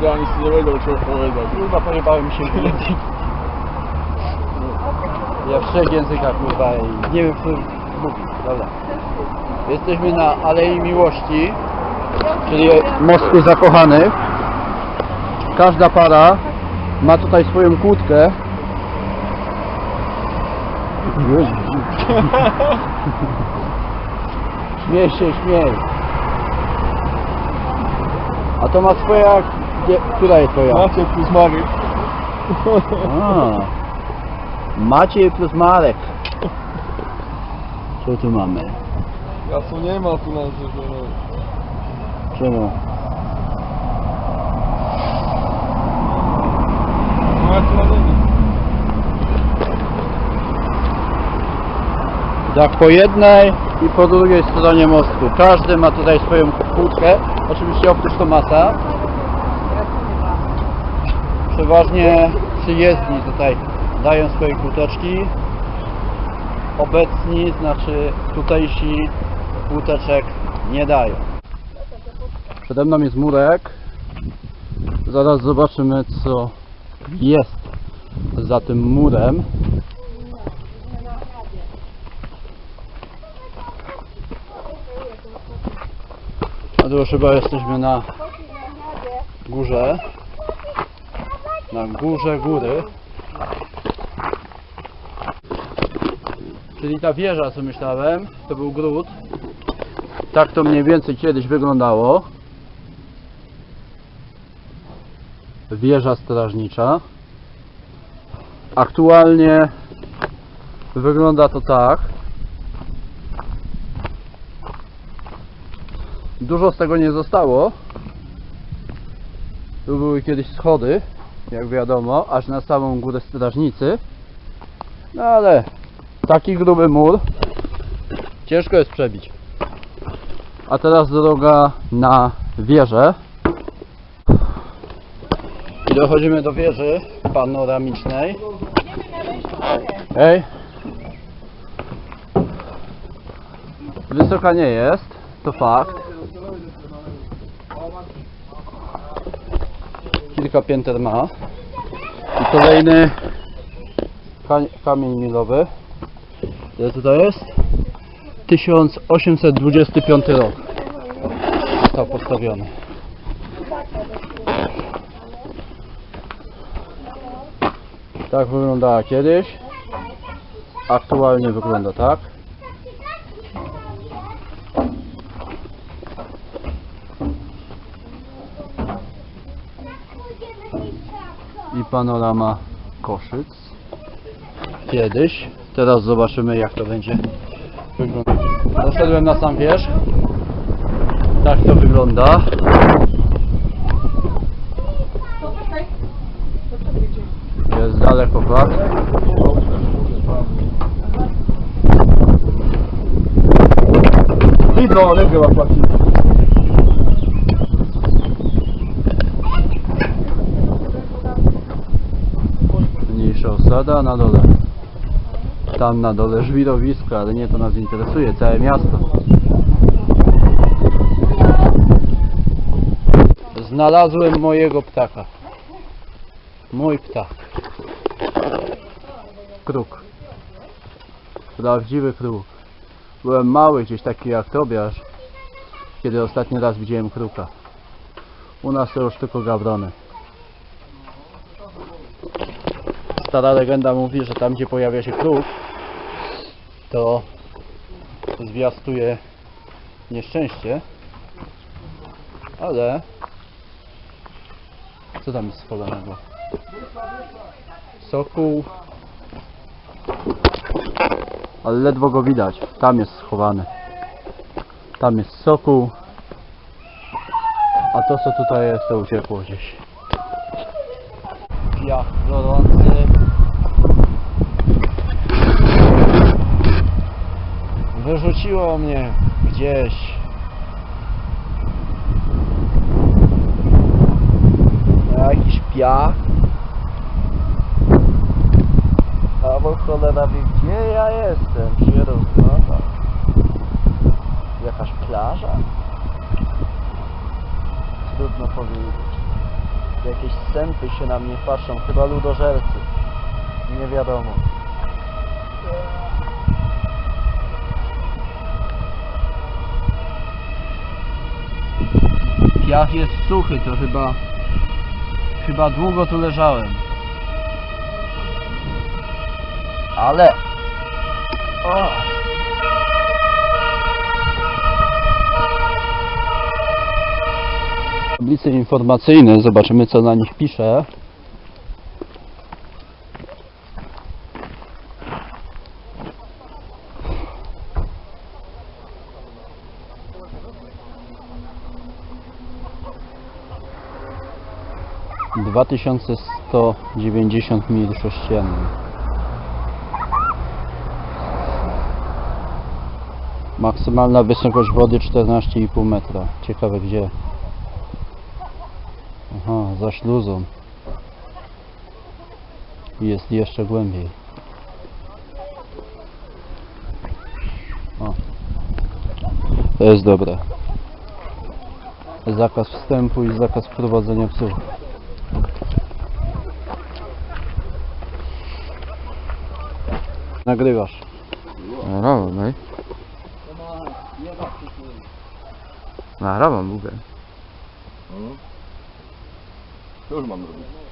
tam Jesteśmy zaczął na- sprawę, ja nic nie będę musiał powiedzieć. Kurwa, pojebałem mi się w język. Ja w trzech językach kurwa i nie wiem którym mówić. Dobra. Jesteśmy na Alei Miłości, czyli Mostu Zakochanych. Każda para ma tutaj swoją kłódkę. Śmiej się, śmiej. A to ma swoja... Która jest twoja? Macie plus Marek. A, Maciej plus Marek. Co tu mamy? Jasu nie ma tu na rzeczy. Czemu? No ja tu na nie wiem. Tak po jednej i po drugiej stronie mostu. Każdy ma tutaj swoją kłódkę. Oczywiście oprócz Tomasa. Przeważnie przyjezdni tutaj dają swoje kłóteczki. Obecni, znaczy tutejsi kłóteczek nie dają. Przede mną jest murek. Zaraz zobaczymy co jest za tym murem. A tu chyba jesteśmy na górze. Na górze góry. Czyli ta wieża, co myślałem, to był gród. Tak to mniej więcej kiedyś wyglądało. Wieża strażnicza. Aktualnie wygląda to tak. Dużo z tego nie zostało. Tu były kiedyś schody, jak wiadomo, aż na samą górę strażnicy. No ale taki gruby mur ciężko jest przebić. A teraz droga na wieżę. I dochodzimy do wieży panoramicznej. Hej. Wysoka nie jest, to fakt. Kilka pięter ma. I kolejny ka- kamień milowy. Ile tutaj jest? 1825 rok. Został postawiony. Tak wyglądała kiedyś. Aktualnie wygląda tak i panorama Koszyc. Kiedyś. Teraz zobaczymy jak to będzie wyglądać. Doszedłem na sam wierzch. Tak to wygląda. Jest daleko plac Widno, nie chyba płaci. Mniejsza osada na dole. Tam na dole żwirowisko ale nie to nas interesuje całe miasto. Znalazłem mojego ptaka. Mój ptak. Kruk. Prawdziwy kruk. Byłem mały gdzieś taki jak tobiasz kiedy ostatni raz widziałem kruka. U nas to już tylko gawrony stara legenda mówi, że tam gdzie pojawia się kruk, to zwiastuje nieszczęście. Ale co tam jest schowanego? Sokół. Ale ledwo go widać. Tam jest schowany. Tam jest sokół. A to co tutaj jest, to uciekło gdzieś. Piach gorący. Wyrzuciło mnie gdzieś. Na jakiś piach. Albo cholera wie gdzie ja jestem. Rozmawiam? Jakaś plaża? Trudno powiedzieć. Jakieś sępy się na mnie patrzą, chyba ludożercy. Nie wiadomo. Piach jest suchy, to chyba... Chyba długo tu leżałem. Ale... O! Tablice informacyjne, zobaczymy co na nich pisze. Dwa tysiące sto dziewięćdziesiąt mil sześciennych. Maksymalna wysokość wody 14,5 metra. Ciekawe gdzie. Aha, za śluzą. Jest jeszcze głębiej. O. To jest dobre. Zakaz wstępu i zakaz prowadzenia psów. Nagrywasz. Nagrałam, no i? Nagrałam, mówię. Co już mam robić?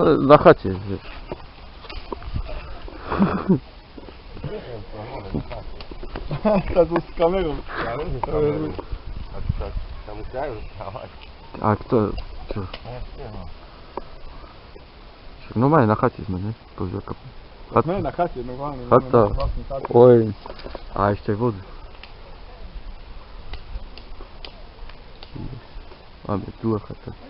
No, na chacie, wiesz. Ta tu z kamerą. Tam musiałem zostawać. A kto? Co? Normalnie na chacie jsme, nie? Powieka. A, My na chacie, normalnie. A mamy to. na własnej chacie.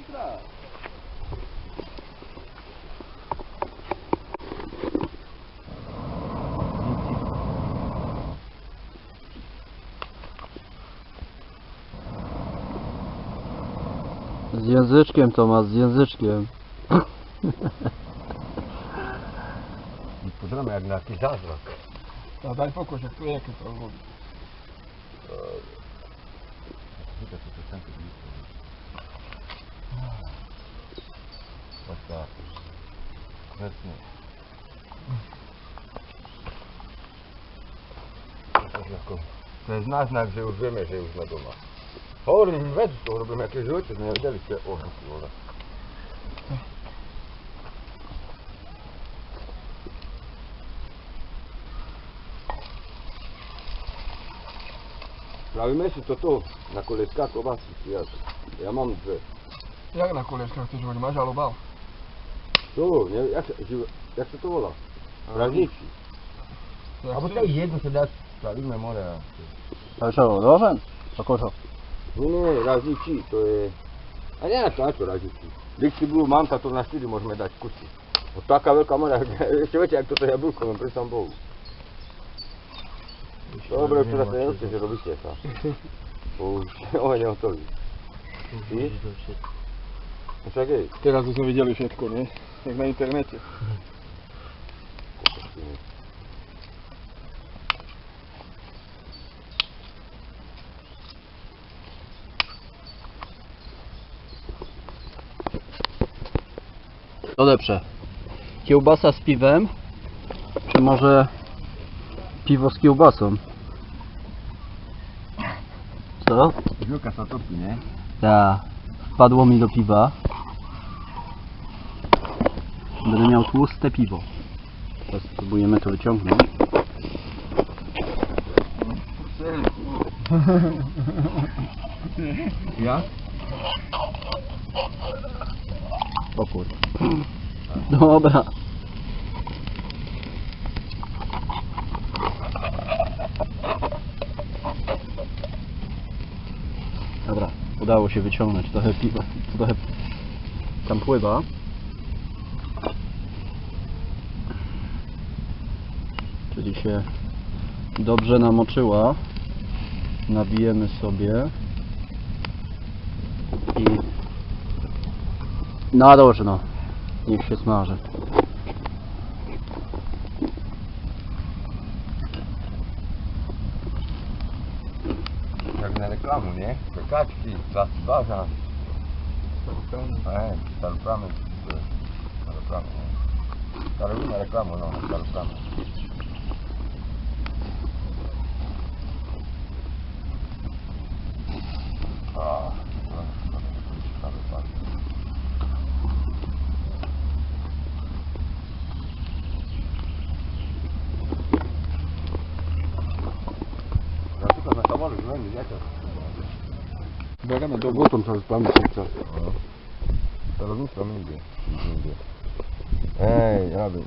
Oj. A jeszcze wody. Mamy tu chata. Z języczkiem języczkiem. Pozdrawiam jak na jakiś zazrok. A daj pokój, jak tu jakie to robi. Widzę, co to. Kwestia. To jest na znak, że już wiemy, że już na doma. Chory, nie wiedzą, to robią jakieś rzeczy, nie wiedzieliście. O, kurwa. Sprawimy się to tu, na koleżkach kobasy, jak. Ja mam dwie. Jak na koleżkach chcesz robić? Masz albo Tu, nie, jak, się- jak się to wola? Raźnici. Albo ty... tej jedno się da, sprawimy more. A co, nożem? A kogo? Nie, različí, to je... A nie, to na čo različí? Dixie Blue Manta to na 4 môžeme dať kusy. No taká veľká mora, ešte viete, ak toto jablko, len pri Bohu. Dobre, včera sa nenoste, že robíte sa. Už, on je hotový. Víš? No, však je. Teraz už sme videli všetko, nie? Jak na internete. Lepsze. Kiełbasa z piwem? Czy może piwo z kiełbasą? Co? Żółka to topi, nie? Tak. Wpadło mi do piwa. Będę miał tłuste piwo. Teraz spróbujemy to wyciągnąć. Ja? O kurde. Dobra. Dobra, udało się wyciągnąć trochę piwa, trochę tam pływa. Czyli się dobrze namoczyła. nabijemy sobie i narożno niech się smaży. Jak na reklamę, nie? Te kaczki, zasybarza. E, salutamy. Salutamy, nie? Salutamy reklamę, no, salutamy. A, no, no, salutamy. Ja tylko na kawalu, nie? Jak to? Beremy do Gotą cały plan czas. Sterownictwo mi idzie. idzie. Ej, ja bym.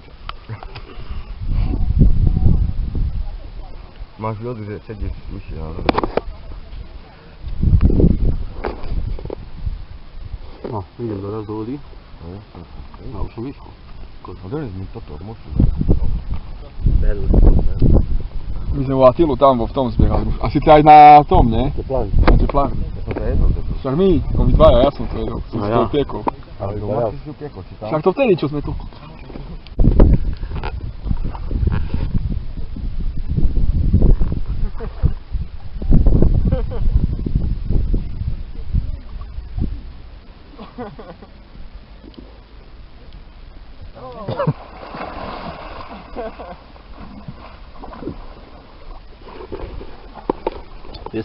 Masz lody, że siedzisz w usie, ale... No, idę do razu Uli. Na uszowisku. A to jest mi to to, musi. My sme u Atilu tam vo v tom zbierali. A si ty aj na tom, nie? Plan. Na teplárni. Zar mi? Ovi dva, ja sam to jedao. Sam se to tekao. Ali da, ja. Sam to vtedy, čo sme tu.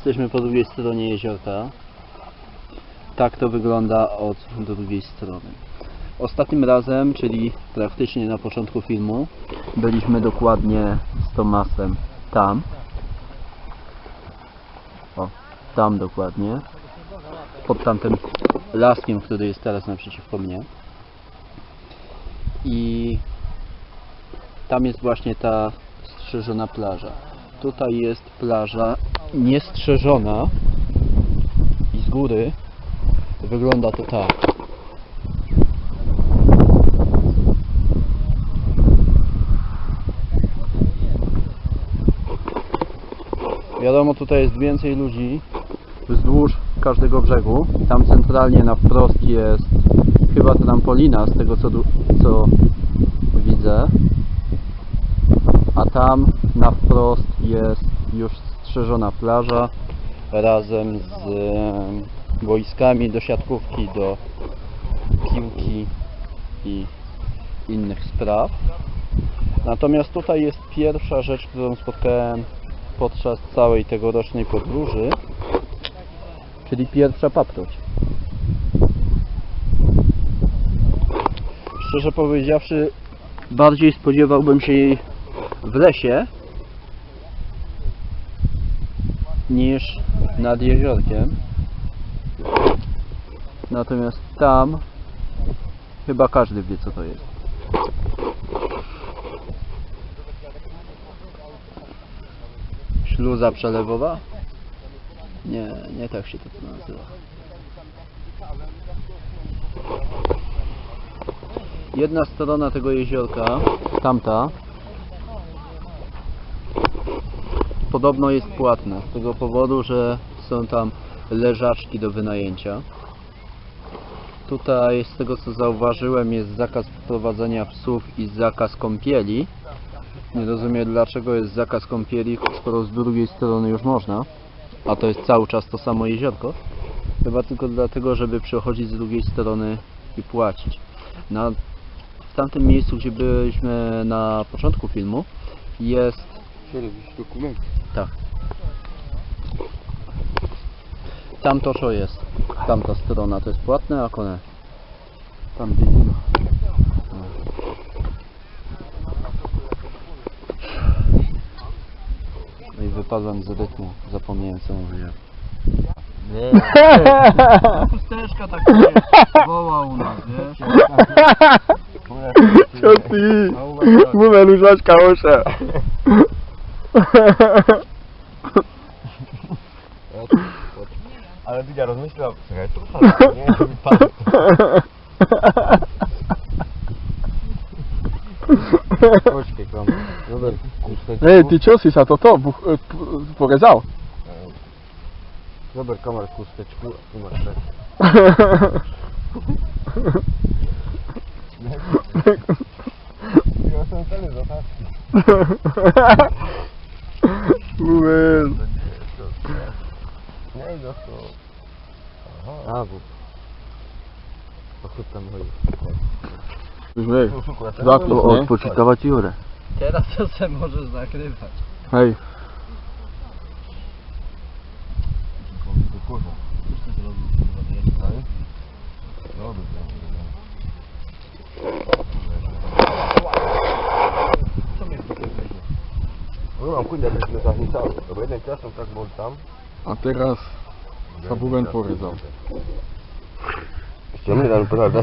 Jesteśmy po drugiej stronie jeziorka. Tak to wygląda od drugiej strony. Ostatnim razem, czyli praktycznie na początku filmu, byliśmy dokładnie z Tomasem tam. O, tam dokładnie. Pod tamtym laskiem, który jest teraz naprzeciwko mnie. I tam jest właśnie ta strzeżona plaża. Tutaj jest plaża niestrzeżona i z góry wygląda to tak. Wiadomo, tutaj jest więcej ludzi wzdłuż każdego brzegu. Tam centralnie na wprost jest chyba trampolina, z tego co, co widzę. A tam na wprost jest już strzeżona plaża razem z boiskami do siatkówki, do piłki i innych spraw. Natomiast tutaj jest pierwsza rzecz, którą spotkałem podczas całej tegorocznej podróży, czyli pierwsza paproć. Szczerze powiedziawszy, bardziej spodziewałbym się jej w lesie niż nad jeziorkiem. Natomiast tam chyba każdy wie co to jest. Śluza przelewowa? Nie, nie tak się to nazywa. Jedna strona tego jeziorka, tamta, podobno jest płatna z tego powodu, że są tam leżaczki do wynajęcia. Tutaj z tego co zauważyłem jest zakaz wprowadzenia psów i zakaz kąpieli. Nie rozumiem dlaczego jest zakaz kąpieli, skoro z drugiej strony już można. A to jest cały czas to samo jeziorko. Chyba tylko dlatego, żeby przechodzić z drugiej strony i płacić. Na, w tamtym miejscu, gdzie byliśmy na początku filmu, jest Chcieli jakiś dokument. tak. Tam to co jest. Tamta strona to jest płatne, a kone. Tam widzimy. No i wypadłem z rytmu. Zapomniałem co mówiłem. Nie. Pusteczka tak woła u nas, wiesz? Čo ty? Mluvé lužačka oša. Ale Dydia rozmyślał, czekaj, co to za- nie, to mi padło. Počkej, kam. Dobre, kúsek. Hej, ty čo si sa toto buch- e, p- porezal? Z chusteczku, a tu masz tak. Ja są ceny zataszki. Uwel. Uvel. Nejde no to. Aha. Ábu. Pokud tam hodí. Už vieš, základ odpočítavať Jure. Teraz sa môžeš nakrývať. Hej. Tam. A teraz Sabuwen porezał. Ściągnę tam prawda?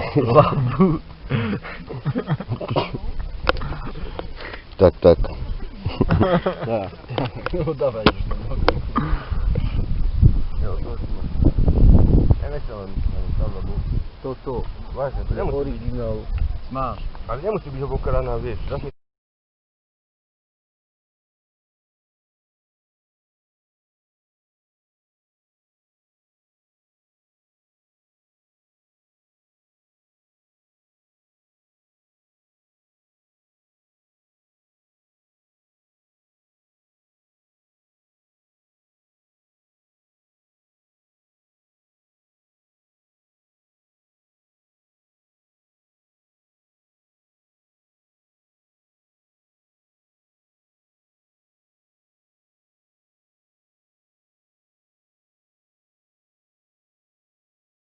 Tak, tak. Tak. No dawaj już to mogę. Ja nie chciałem To tu. Właśnie, to nie musi, Oryginał. Masz. ale nie musi być obok kolana, wiesz,